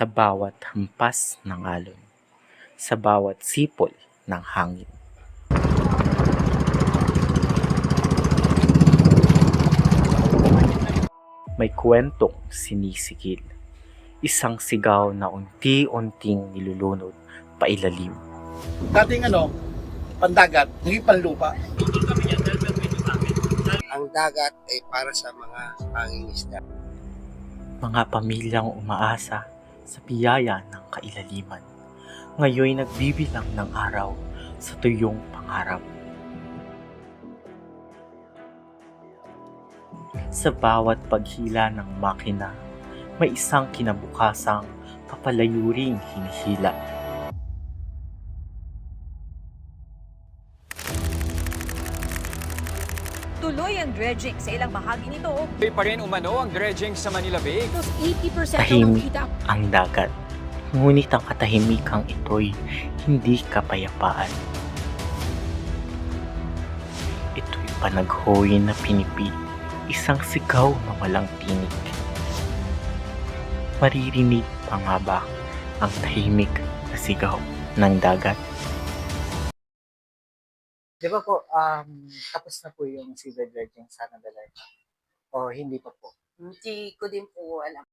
sa bawat hampas ng alon, sa bawat sipol ng hangin. May kwentong sinisigil, isang sigaw na unti-unting nilulunod pailalim. dating ano, pandagat, naging panlupa. Ang dagat ay para sa mga pangingisda. Mga pamilyang umaasa sa biyaya ng kailaliman. Ngayoy nagbibilang ng araw sa tuyong pangarap. Sa bawat paghila ng makina, may isang kinabukasang papalayuring hinihila. Tuloy ang dredging sa ilang bahagi nito. Tuloy pa rin umano ang dredging sa Manila Bay. Tapos 80% Tahimik. kita ang dagat. Ngunit ang katahimikang ito'y hindi kapayapaan. Ito'y panaghoy na pinipi, isang sigaw na walang tinig. Maririnig pa nga ba ang tahimik na sigaw ng dagat? Di ba po, um, tapos na po yung civil dredging sa Nadalay? O hindi pa po? Hindi ko din po alam.